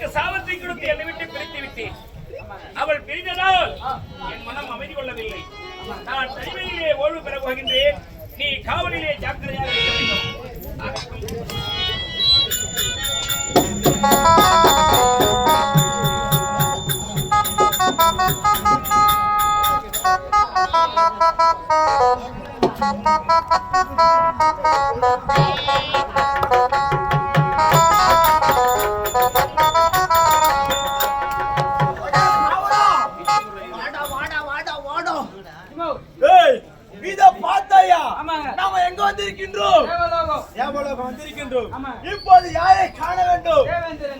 எனக்கு சாவத்தை கொடுத்து என்னை விட்டு பிரித்து விட்டேன். அவள் பிரிந்ததால் என் மனம் அமைதி கொள்ளவில்லை. நான் தனிமையிலே ஓய்வு பெற போகின்றேன். நீ காவலிலே ஜாக்கிரதையாக இருக்க Thank you. ஏய் இத பார்த்தாயா. நாம எங்க வந்திருக்கின்றோம்? தேவலோகம். வந்திருக்கின்றோம். இப்போது யாரை காண வேண்டும்?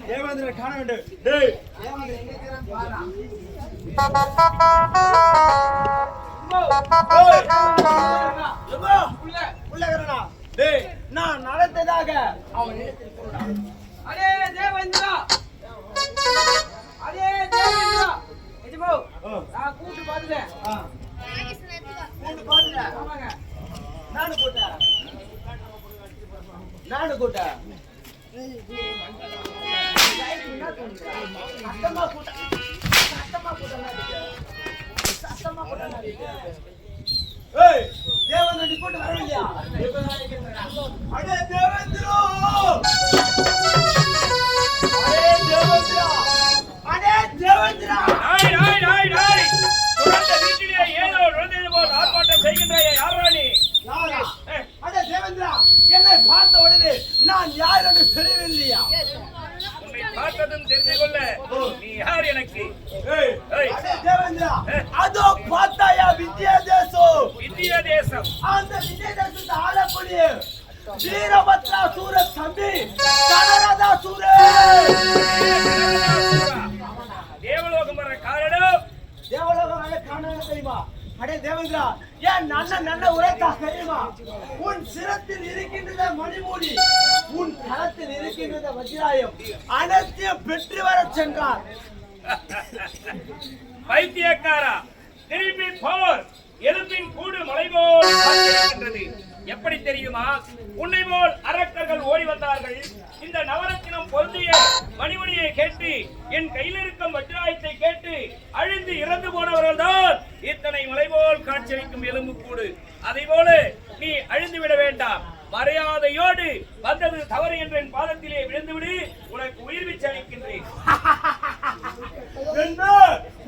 தேவேந்திரன். காண வேண்டும். டேய். உள்ள. உள்ள. நான் நடந்ததாக அவன் கூட்டேன் சத்தமா கூட்ட சத்தமா கூட்ட சத்தமா கூட்ட ஏய் தேவன் நீ போட்டு வரலையா அடே தேவேந்திரோ பார்த்ததும் தெரிந்து கொள்ள. நீ யார் எனக்கு? அதோ பார்த்தாயா வித்யா தேசம் இந்திய தேசம் அந்த வித்யா தேசத்தை ஆளக்கூடிய வீரபத்ரா சூர தம்பி உன் சிரத்தில் இருக்கின்றத மணிமூடி உன் களத்தில் இருக்கின்றத வஜ்ராயம் அனைத்தையும் பெற்று வர சென்றார். பைத்தியக்காரா திரும்பி போர் எலும்பின் கூடு மலை போல் எப்படி தெரியுமா? உன்னை போல் அரக்கர்கள் ஓடி வந்தார்கள். இந்த நவரத்தினம் பொருந்திய மணிமணியை கேட்டு என் கையில் இருக்கும் வஜ்ராயத்தை கேட்டு அழிந்து இறந்து போனவர்கள் தான் இத்தனை மலைபோல் காட்சியளிக்கும் எலும்பு கூடு அதை போல நீ அழிந்து விட வேண்டாம். மரியாதையோடு வந்தது தவறு என்ற என் பாதத்திலே விழுந்துவிடு. உனக்கு உயிர் பிச்சை அளிக்கின்றேன்.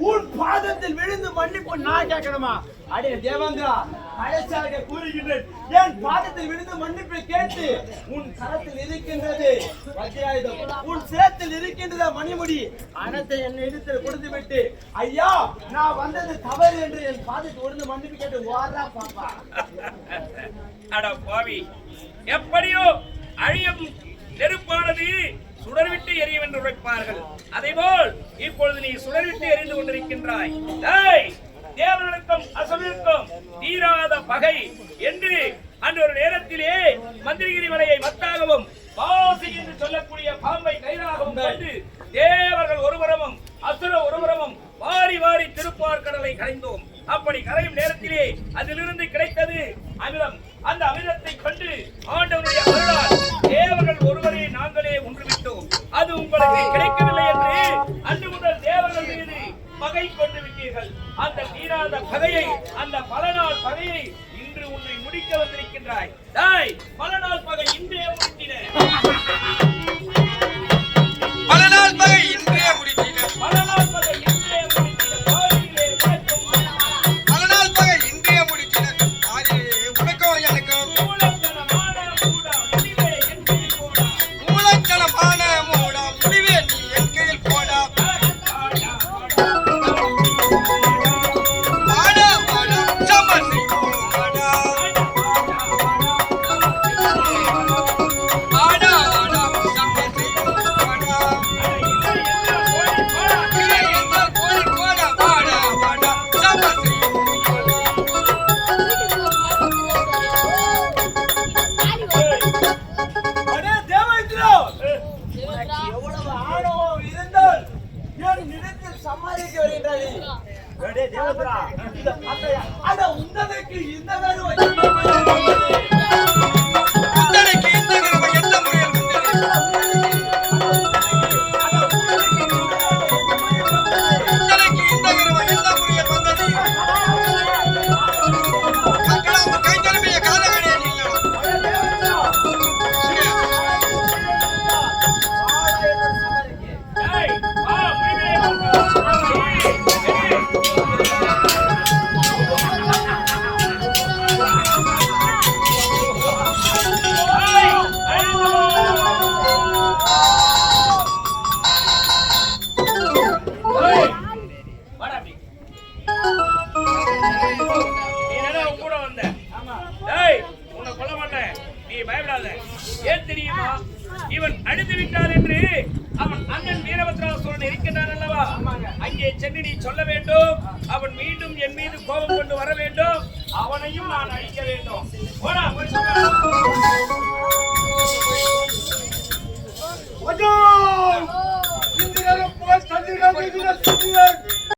உன் பாதத்தில் விழுந்து மன்னிப்பு நான் கேட்கணுமா? அடே தேவங்கா கடைசியாக கூறுகின்றேன். என் பாதத்தில் விழுந்து மன்னிப்பு கேட்டு உன் கரத்தில் இருக்கின்றது. வஜ்ராயுதம் உன் சிரத்தில் இருக்கின்றது மணிமுடி. அனைத்தை என் இடத்தில் கொடுத்து விட்டு ஐயா நான் வந்தது தவறு என்று என் பாதத்தில் விழுந்து மன்னிப்பு கேட்டு ஓரா பாப்பா. அட பாவி. எப்படியோ அழியும் நெருப்பானது சுடர்விட்டு எரியும் என்று உரைப்பார்கள். அதேபோல் இப்பொழுது நீ சுடர்விட்டு எரிந்து கொண்டிருக்கின்றாய். தேவர்களுக்கும் அசுரர்களுக்கும் தீராத பகை என்று அன்று ஒரு நேரத்திலே மந்திரகிரி மலையை மத்தாகவும் பாசி என்று சொல்லக்கூடிய பாம்பை கைலாகவும் கண்டு தேவர்கள் ஒருபுறமும் அசுர ஒருபுறமும் வாரி வாரி திருப்பார் கடலை கரைந்தோம். அப்படி கரையும் நேரத்திலே அதிலிருந்து கிடைத்தது அமிலம். அந்த அமிலத்தை கொண்டு ஆண்டவனுடைய அருளால் தேவர்கள் ஒருவரே நாங்களே ஒன்றுவிட்டோம். அது உங்களுக்கு கிடைக்கவில்லை என்று அன்று முதல் தேவர்கள் மீது பகை கொண்டு விட்டீர்கள். அந்த தீராத பகையை அந்த பல நாள் பகையை முடிக்க வந்திருக்கின்றாய். டாய் பல அடே தேவேந்திரா இத அட உன்னதற்கு இந்த தெரியுமா? இவன் அழுது விட்டான் என்று அவன் அண்ணன் வீரபத்ரா சோழன் இருக்கின்றான் அல்லவா? அங்கே சென்று சொல்ல வேண்டும். அவன் மீண்டும் என் மீது கோபம் கொண்டு வர வேண்டும். அவனையும் நான் அழிக்க வேண்டும்.